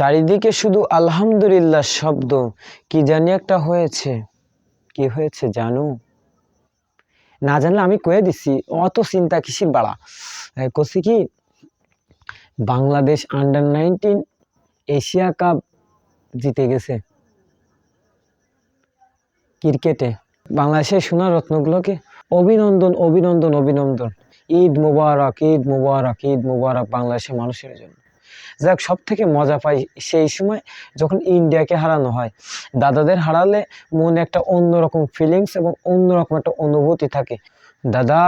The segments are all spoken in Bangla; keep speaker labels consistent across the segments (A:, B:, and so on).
A: চারিদিকে শুধু আলহামদুলিল্লাহ শব্দ। কি জানি একটা হয়েছে। কি হয়েছে জানো? না জানলে আমি কয়ে দিছি, অত চিন্তা কিসির বাড়া? কছি কি, Bangladesh under nineteen Asia cup জিতে গেছে। ক্রিকেটে। বাংলাদেশের সোনা রত্নগুলোকে অভিনন্দন অভিনন্দন অভিনন্দন। ঈদ মুবারক ঈদ মুবারক ঈদ মুবারক বাংলাদেশের মানুষের জন্য। যাক সব থেকে মজা পাই সেই সময় যখন ইন্ডিয়াকে হারানো হয়। দাদাদের হারালে মনে একটা অন্যরকম ফিলিংস এবং অন্যরকম একটা অনুভূতি থাকে। দাদা,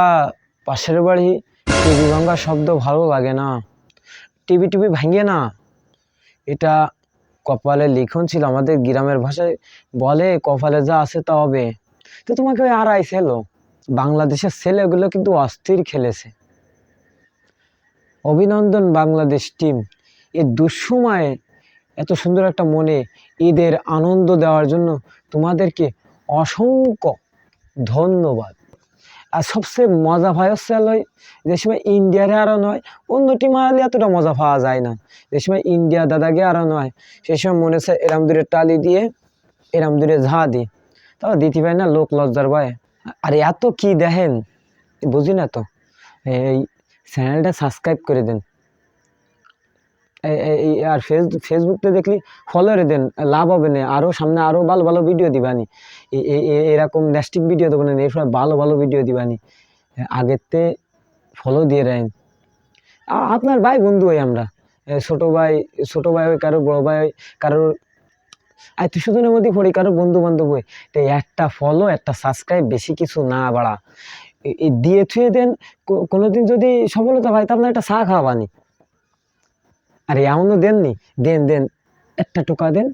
A: পাশের বাড়ি টিভি ভাঙ্গার শব্দ ভালো লাগে না। টিভি টিভি ভাঙিয়ে না। এটা কপালে লিখন ছিল, আমাদের গ্রামের ভাষায় বলে, কপালে যা আছে তা হবে। তো তোমাকে ওই আড়াই ছেলো। বাংলাদেশের ছেলেগুলো কিন্তু অস্থির খেলেছে। অভিনন্দন বাংলাদেশ টিম এ দুঃসময়ে এত সুন্দর একটা মনে, ঈদের আনন্দ দেওয়ার জন্য তোমাদেরকে অসংখ্য ধন্যবাদ। আর সবচেয়ে মজা পাই হচ্ছে যে সময় ইন্ডিয়ারে আরও নয়, অন্য টিম হারালে এতটা মজা পাওয়া যায় না। যে সময় ইন্ডিয়া দাদাকে আরও নয় সেই সময় মনে হচ্ছে এরাম দূরে টালি দিয়ে, এরাম দূরে ঝা দিই তাও দিতে পারি না লোক লজ্জার ভয়ে, আর এত কি দেখেন? বুঝি না তো। এই চ্যানেলটা সাবস্ক্রাইব করে দেন। আর ফেস ফেসবুকতে দেখলি ফলোরে দেন, লাভ হবে না। আরও সামনে আরও ভালো ভালো ভিডিও দিবানি এরকম ন্যাস্টিক ভিডিও দেবো না, এরপর ভালো ভালো ভিডিও দিবানি আগেরতে ফলো দিয়ে আ- আপনার ভাই বন্ধু হই আমরা। ছোটো ভাই ছোটো ভাই হয় কারও, বড় ভাই কারোর আত্মীয় স্বজনের মধ্যে পড়ি কারও বন্ধু বান্ধব হই তো একটা ফলো একটা সাবস্ক্রাইব বেশি কিছু না বাড়া। দিয়ে থুয়ে দেন কোনোদিন যদি সফলতা পাই তা আপনার একটা চা খাওয়াবানি। আর এমনও দেননি। দেন দেন, একটা টোকা দেন।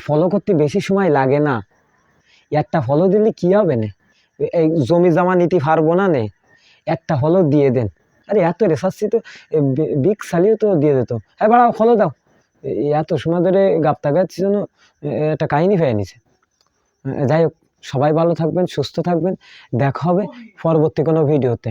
A: ফলো করতে বেশি সময় লাগে না। একটা ফলো দিলে কি হবে না? এই জমি জমা নিতে পারব না নে? একটা ফলো দিয়ে দেন। আরে, এত রেসার্চি তো, এ, বি- বিগ সালিও তো দিয়ে দিত। হ্যাঁ বাড়াও ফলো দাও। এত সময় ধরে গাপ্তা জন্য এ- একটা কাহিনী পেয়ে নিছে। যাই হোক সবাই ভালো থাকবেন সুস্থ থাকবেন। দেখা হবে পরবর্তী কোনো ভিডিওতে।